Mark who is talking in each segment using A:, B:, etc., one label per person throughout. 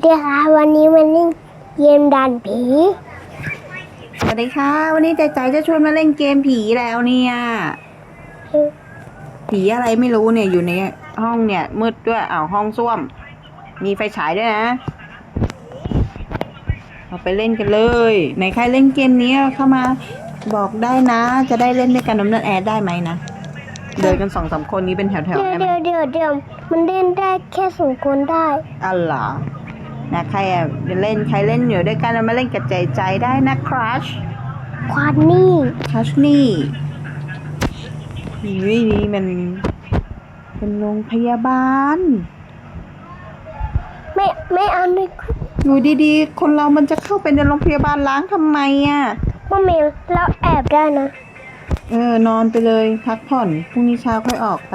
A: เดี๋ยวค่ะวันนี้มันเล่นเกมดันผี
B: สวัสดีค่ะ วันนี้ใจใจจะชวนมาเล่นเกมผีแล้วเนี่ย ผีอะไรไม่รู้เนี่ยอยู่ในห้องเนี่ย มืดด้วยอ้าวห้องส้วม มีไฟฉายด้วยนะ เราไปเล่นกันเลยไหนใครเล่นเกมนี้เข้ามาบอกได้นะ จะได้เล่นด้วยกันน้ำนันแอร์ได้ไหมนะเดินกันสองสามคนนี้เป็นแถว
A: เดี๋ยว
B: ๆได้ไหม
A: เดี๋ยวเดี๋ยวเดี๋ยวมันเล่นได้แค่สองคนได้
B: อ๋อเหรอ นะใครอะจะเล่นใครเล่นอยู่ด้วยกันมาเล่นกับใจใจได้นะครัช
A: ควานนี่
B: ทัชนี่นี่นี่มันเป็นโรงพยาบาล
A: ไม่ไม่เอาเลย
B: อยู่ดีๆ คนเรามันจะเข้าไปในโรงพยาบาลล้างทำไมอะ
A: พ่อเมย์เราแอบได้นะ
B: เออนอนไปเลยพักผ่อนพรุ่งนี้เช้าค่อยออกไป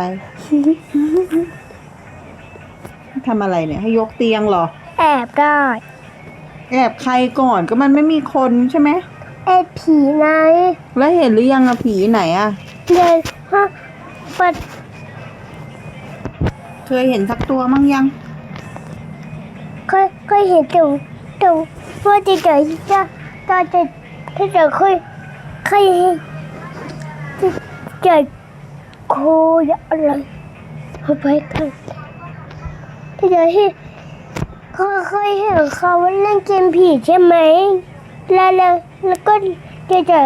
B: ทำอะไรเนี่ย ให้ยกเตียงเหรอ
A: แอบได้
B: แอบใครก่อนก็มันไม่มีคนใช่ไหม
A: แอบผีไง
B: แล้วเห็นหรือยังอะผีไหนอะ
A: เดินฮะเปิด
B: เคยเห็นสักตัวมั้งยัง
A: เคยเคยเห็นถึงถึงว่าจะเจอจะจะจะถ้าเจอเคยเคยเห็นจะเจอโคอะไรเอาไปกันถ้าเจอที่ เคยเคยเห็นเขาเล่นเกมผีใช่ไหม แล้วแล้วแล้วก็จะเจอ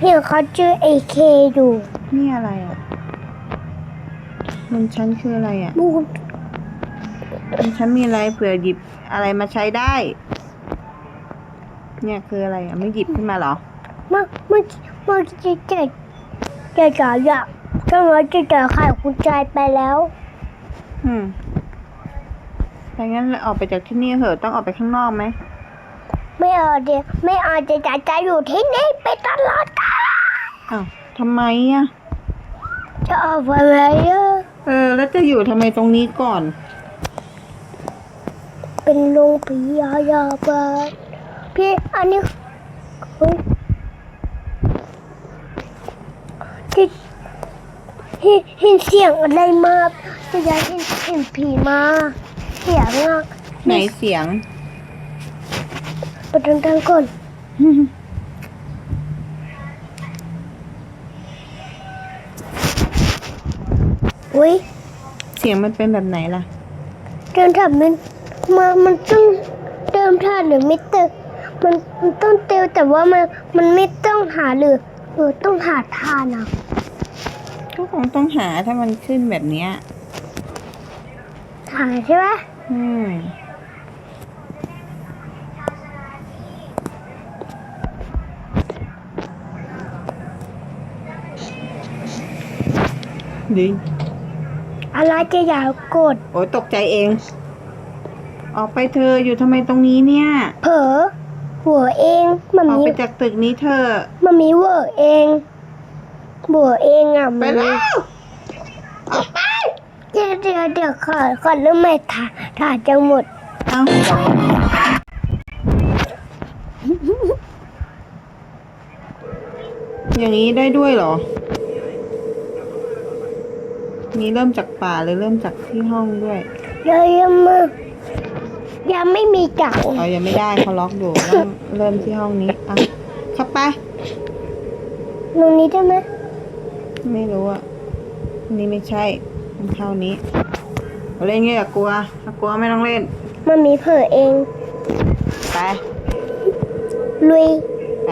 A: เห็นเขาเจอไอเคอยู่
B: นี่อะไรอะมันชั้นคืออะไรอะ
A: บูด
B: ฉันมีอะไรเผื่อหยิบอะไรมาใช้ได้ เนี่ยคืออะไรอะไม่หยิบขึ้นมาเหรอ
A: เมื่อเมื่อเมื่อจะเจอจะเจออยากก็ว่าจะเจอไข่คุณใจไปแล้ว
B: อืม ถ้างั้นออกไปจากที่นี่เหอะต้องออกไปข้างนอกไหม
A: ไม่เอาเดี๋ยวไม่เอาจะจะจะอยู่ที่นี่ไปตลอดกาล
B: อ้าวทำไมอะ
A: จะเอาไปไหนอะ
B: เออ แล้วจะอยู่ทำไมตรงนี้ก่อน
A: เป็นโรงพยาบาลพี่อันนี้เฮ้ยที่ที่เห็นเสียงอะไรมาจะจะเห็นเห็นผีมาเสียงอะ
B: ไหนเสียง
A: ไปดังๆก่อนอุ้ย
B: เสียงมันเป็นแบบไหนล่ะ
A: เดินถับมันมามันต้องเดิมท่าหรือไม่เตอมันมันต้องเตียวแต่ว่ามันมันไม่ต้องหาหรือหรือต้องหาท่านะ
B: ก็คงต้องหาถ้ามันขึ้นแบบเนี้ย
A: หาใช่ไหม
B: อืมดี
A: อะไรจะอยากกด
B: โอ้ยตกใจเอง ออกไปเธอะอยู่ทำไมตรงนี้เนี่ย
A: เผลอหัวเองมัน
B: ออก
A: มี
B: ไปจากตึกนี้เธอะ
A: มันมีเวอร์เองบัวเองอะ
B: ไป
A: มัน
B: แล้ว
A: เดี๋ยว เดี๋ยวเดี๋ยวขอขอเริ่มใหม่ถ่าถ่าจะหมด
B: เอาอย่างนี้ได้ด้วยเหรอ นี่เริ่มจากป่าหรือเริ่มจากที่ห้องด้วย
A: เลยยังมายังไม่มีจัง
B: เอายังไม่ได้เขาล็อกอยู่ต้องเริ่มที่ห้องนี้อะเข้าไป
A: ตรงนี้ได้ไหม
B: ไม่รู้อะอันนี่ไม่ใช่มัน เข้านี้เราเล่นงี้อย่ากลัวถ้ากลัวไม่ต้องเล่น
A: มันมีเผลอเอง
B: ไป
A: ลุย
B: ไป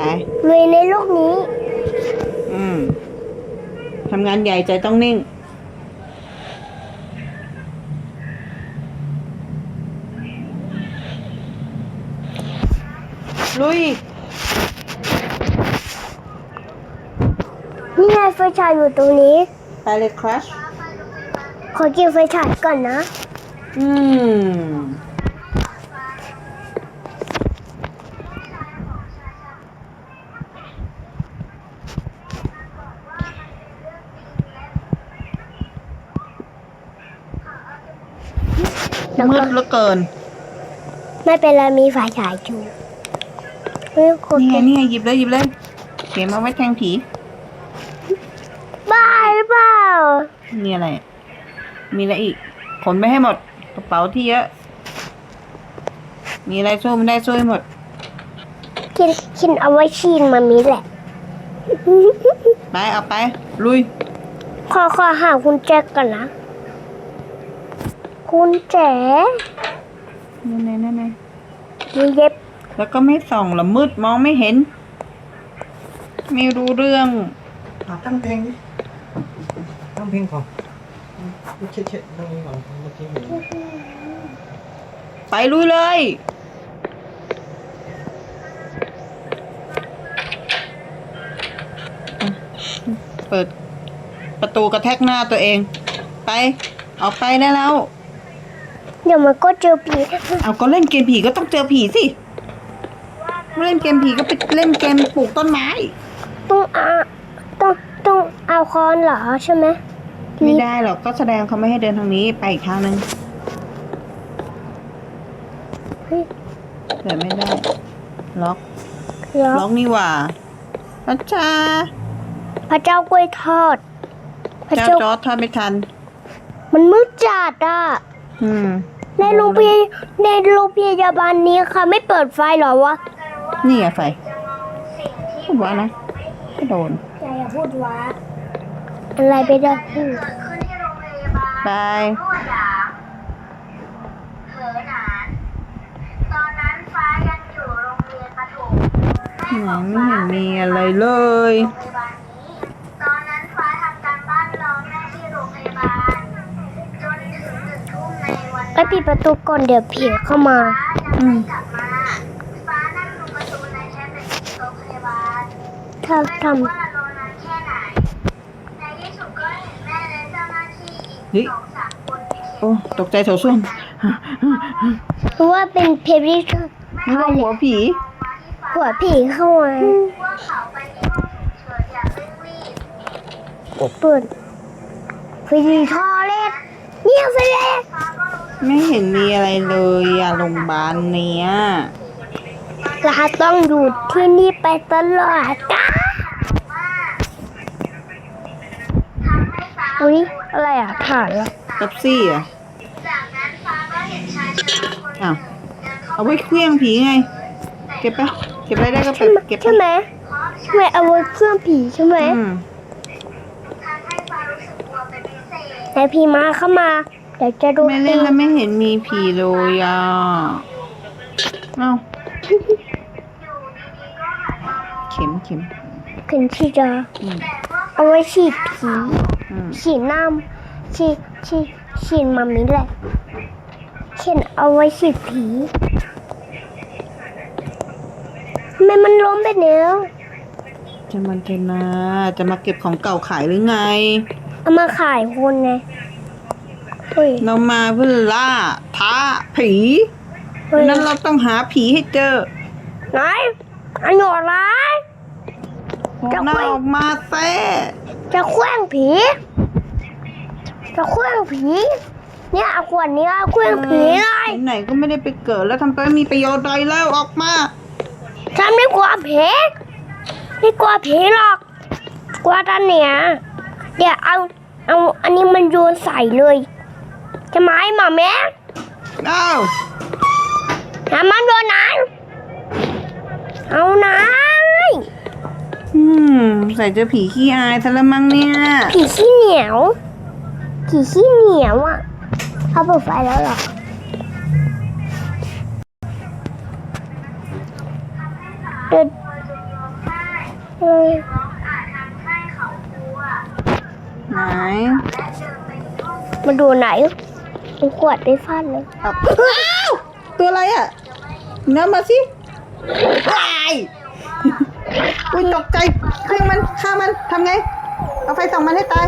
A: ลุยในโลกนี้
B: อืมทำงานใหญ่ใจต้องนิ่ง ลุย
A: นี่ไงไฟฉายอยู่ตรงนี้
B: ไปเลยครัช
A: ขอกินไฟฉายก่อนนะ
B: อืม
A: แล้ว
B: มื
A: ก็
B: ดเหลือเกิน
A: ไม่เป็นไรมีไฟฉายอยู่เฮ้ยขอ
B: นี่ไง
A: กิน
B: นี่ไงหยิบเลยหยิบเลยเข็มเอาไว้แทงผี
A: บ้าหรือเปล่า
B: มีอะไร มีอะไรอีก ขนไปให้หมด กระเป๋าที่เยอะ มีอะไรสู้ไม่ได้สู้ให้หมด
A: คินคินเอาไว้ชีนมามีแหละ
B: ไปเอาไป ลุย
A: ขอขอหาคุณแจก่อนนะ คุณแจ
B: นั่นไงนั่นไง
A: มีเย็บ
B: แล้วก็ไม่ส่องละมืดมองไม่เห็น ไม่รู้เรื่อง
C: อะตั้งเพลงดิตั้งเพลงก่อน เช็ดเช็ดตรงนี้ก่อนเมื่อกี้เห็น
B: ไปลุยเลย เปิดประตูกระแทกหน้าตัวเอง ไป ออกไปได้แล้ว
A: เดี๋ยวมันก็เจอผี
B: เอาก็เล่นเกมผีก็ต้องเจอผีสิไม่เล่นเกมผีก็ไปเล่นเกมปลูกต้นไม้
A: ต้องเอาต้องต้องเอาคอนเหรอใช่ไหม
B: ไม่ได้หรอกก็แสดงเขาไม่ให้เดินทางนี้ไปอีกทางนึง
A: เฮ้ย
B: เปิดไม่ได้ ล็อก
A: เหรอ
B: ล็อกนี่หว่าพระชา
A: พระเจ้ากล้วยทอด พระ
B: เจ้า
A: เจ้า
B: จอร์ดทอดไม่ทัน
A: มันมืดจัดอะ
B: อืม
A: ในโรงพยาในโรงพยาบาลนี้ค่ะ ไม่เปิดไฟเหรอวะ
B: นี่อะไฟพูดว่านะก็โดน
A: อย่าพูดว่า อะไรไปได้พูด
B: ไป
D: รั่วหยางเผลอหนานตอนนั้นฟ้ายังอยู่โรงเรียนประถมแม่
B: ไหน
D: ของ
B: ไม่
D: ฟ้า
B: เห็นมีอะไรเลย
D: โรงพยาบาลนี้ตอนนั้นฟ้าทำการบ้านรอแม่ที่โรงพยาบาลจนถึงหนึ่งทุ่มในวัน
A: ไปปิดประตูก่อนเดี๋ยวผีเข้ามา
D: ฟ้ายังไม่กลับม เข็น
B: โอ้ตกใจโถส้วมำ
A: รู้ว่าเป็นเพบรี่
B: นี่ว่าหัวผี
A: หัวผีเข้ามา
D: ว่าเขาไปที่ห้องฉุกเฉินอย่างเร่งรีบ
A: เปิดฟรีทอเลสเนี่ยฟรี
D: ฟ้าก็รู้สึก
B: ไม่เห็นมีอะไรเลยอะโรงพยาบาลเนี้ย
A: เราต้องอยู่ที่นี่ไปตลอดกาล
D: ว่าทำให้ฟ้า
A: อุ้ย อะไรอะฐานเหรอ
B: เป๊ปซี่อะ
D: จากนั้นฟ้าก็เห็นชายชราคนห
B: อ้า
D: นึ่
B: ว
D: งเดินเข้า
B: เอาไว้เคลี้ยงผีไง เก็บไป เก็บอะไรได้ก็ไป
A: ใช่ไหม
B: เก็บไป
A: ใช่ไหม
D: เพราะ
A: ใช่ไหมเอาไว้เครื่องผีใช่ไหม
B: อืม
D: ทำให้ฟ้ารู้สึกกลัวเป็นพิเศษ
A: แต่พี่มาเข้ามาเดี๋ยวจะดู
B: ไม่เล่นแล้วไม่เห็นมีผีเลยอะเอ้า
D: อยู่ดีๆก็หันมามอง
B: เข็มเข็ม
A: ขึ้นที่จะ
D: แต่เมื่อ
A: เอาไว้ฉีดผี
B: อืม
A: ฉีดน้ำฉีดฉีดฉีดมามิแหละเขียนเอาไว้ฉีดผีทำไมมันล้มไปแล้ว
B: จะมันเทนาจะมาเก็บของเก่าขายหรือไง
A: เอามาขายคนไงเฮ้ย
B: เรามาเพื่อล่าท้าผี
A: เฮ้ย
B: นั้นเราต้องหาผีให้เจอ
A: ไหนอันหนอดร้าย
B: ออกหน้าออกมาแซ่
A: จะเคว้งผี จะเคว้งผี เนี่ยเอาขวดนี้เอาเคว้งผีเลย
B: ไหนๆก็ไม่ได้ไปเกิดแล้วทำไปไม่มีประโยชน์ใดแล้วออกมา
A: ฉันไม่กลัวผีไม่กลัวผีหรอก กลัวตาเหนียเดี๋ยวเอาเอาอันนี้มันโยนใส่เลย จะไหมหมาแม่
B: อ้าว
A: หามันโยนไหนเอาไหน
B: อืมใส่เจอผีขี้อายซะแล้วมั้งเนี่ย
A: ผีขี้เหนียว ผีขี้เหนียวอะเขาเปิดไฟแล้วเหรอเดินเออ
D: ร้องอาจทำให้เขากลัว
B: ไหน
D: และเดินไปที่ห้อง
A: มาดูไหนเอาขวดไปฟาดเลย
B: เอาอ้าวตัวอะไรอะน้ำมาสิว้าย อุ้ยตกใจเครื่องมันฆ่ามันทำไง เอาไฟส่องมันให้ตาย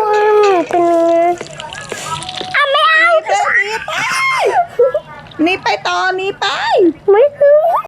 A: ว้าวเป็นไงอะไม่เอา
B: หนีไปหนีไปหนีไปต่อหนีไป
A: ไม่